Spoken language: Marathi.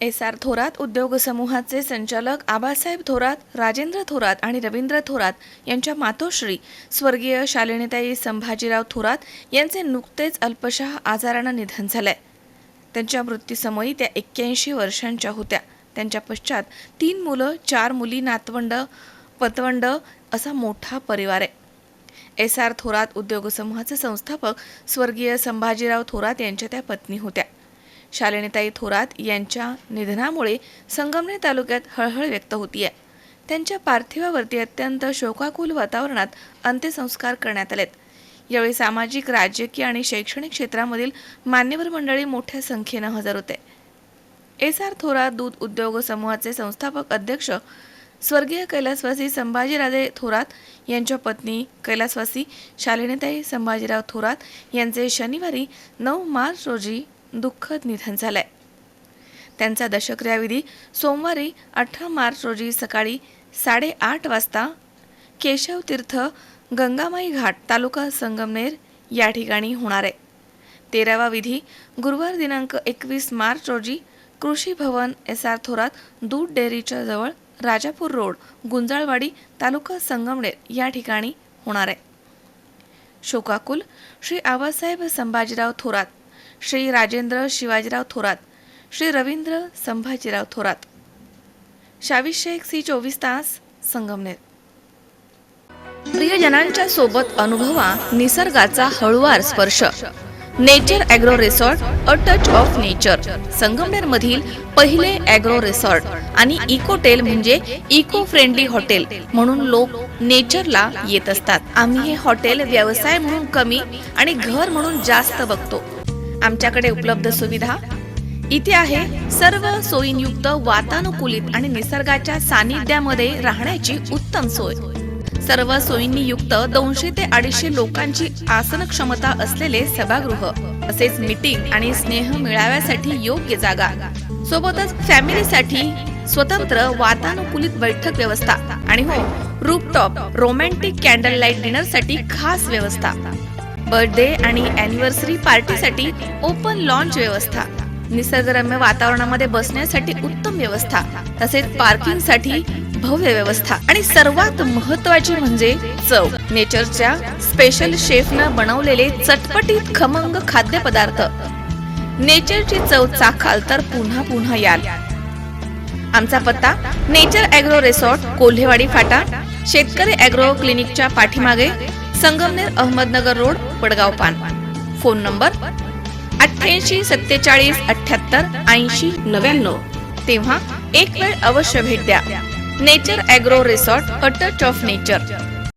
एस आर थोरात उद्योग समूहाचे संचालक आबासाहेब थोरात राजेंद्र थोरात आणि रवींद्र थोरात यांच्या मातोश्री स्वर्गीय शालिनीताई संभाजीराव थोरात यांचे नुकतेच अल्पशः आजारानं निधन झालंय. त्यांच्या मृत्यूसमयी त्या एक्क्याऐंशी वर्षांच्या होत्या. त्यांच्या पश्चात तीन मुलं चार मुली नातवंड पतवंड असा मोठा परिवार आहे. एस आर थोरात उद्योग समूहाचे संस्थापक स्वर्गीय संभाजीराव थोरात यांच्या त्या पत्नी होत्या. शालिनीताई थोरात यांच्या निधनामुळे संगमनेर तालुक्यात हळहळ व्यक्त होती आहे त्यांच्या पार्थिवावरती अत्यंत शोकाकुल वातावरणात अंत्यसंस्कार करण्यात आलेत. यावेळी सामाजिक राजकीय आणि शैक्षणिक क्षेत्रामधील मान्यवर मंडळी मोठ्या संख्येनं हजर होते. एस आर थोरात दूध उद्योग समूहाचे संस्थापक अध्यक्ष स्वर्गीय कैलासवासी संभाजीराजे थोरात यांच्या पत्नी कैलासवासी शालिनीताई संभाजीराव थोरात यांचे शनिवारी नऊ मार्च रोजी दुःखद निधन झालंय. त्यांचा दशक्रियाविधी सोमवारी अठरा मार्च रोजी सकाळी साडेआठ वाजता केशवतीर्थ गंगामाई घाट तालुका संगमनेर या ठिकाणी होणार आहे. तेरावा विधी गुरुवार दिनांक एकवीस मार्च रोजी कृषी भवन एस आर थोरात दूध डेअरीच्या जवळ राजापूर रोड गुंजाळवाडी तालुका संगमनेर या ठिकाणी होणार आहे. शोकाकुल श्री आबासाहेब संभाजीराव थोरात श्री राजेंद्र शिवाजीराव थोरात श्री रवींद्र संभाजीराव थोरात. शाविषेक सी चोवीस तास संगमनेर. प्रियजनांच्या सोबत अनुभवा निसर्गाचा हळुवार स्पर्श. Nature agro resort a touch of nature. Sangamner मधील पहिले ॲग्रो रिसॉर्ट आणि इकोटेल म्हणजे इको फ्रेंडली हॉटेल म्हणून लोक नेचरला येत असतात. आम्ही हे हॉटेल व्यवसाय म्हणून कमी आणि घर म्हणून जास्त बघतो. आमच्याकडे उपलब्ध सुविधा. इथे आहे सर्व सोयींयुक्त वातानुकूलित आणि निसर्गाच्या सानिध्यामध्ये राहण्याची उत्तम सोय. सर्व सोयींनी युक्त दोनशे ते अडीचशे लोकांची आसन क्षमता असलेले सभागृह तसेच मीटिंग आणि स्नेह मिळाव्यासाठी योग्य जागा. सोबतच फॅमिलीसाठी स्वतंत्र वातानुकूलित बैठक व्यवस्था आणि हो रूपटॉप रोमॅन्टिक कॅन्डल लाइट डिनरसाठी खास व्यवस्था. बर्थडे आणि अॅनिव्हर्सरी पार्टीसाठी ओपन लॉन्च व्यवस्था. निसर्गरम्य वातावरणामध्ये बसण्यासाठी उत्तम व्यवस्था तसेच पार्किंगसाठी भव्य व्यवस्था. आणि सर्वात महत्वाची म्हणजे चव. नेचरच्या स्पेशल शेफनं बनवलेले चटपटीत खमंग खाद्यपदार्थ. नेचरची चव चाखाल तर पुन्हा पुन्हा याल. आमचा पत्ता नेचर ॲग्रो रिसॉर्ट कोल्हेवाडी फाटा. शेतकरी ॲग्रो क्लिनिकच्या पाठीमागे संगमनेर अहमदनगर रोड वडगाव पान. फोन नंबर अठ्ठ्याऐंशी सत्तेचाळीस अठ्ठ्याहत्तर ऐंशी नव्याण्णव. तेव्हा एक वेळ अवश्य भेट द्या. Nature agro resort a touch of nature.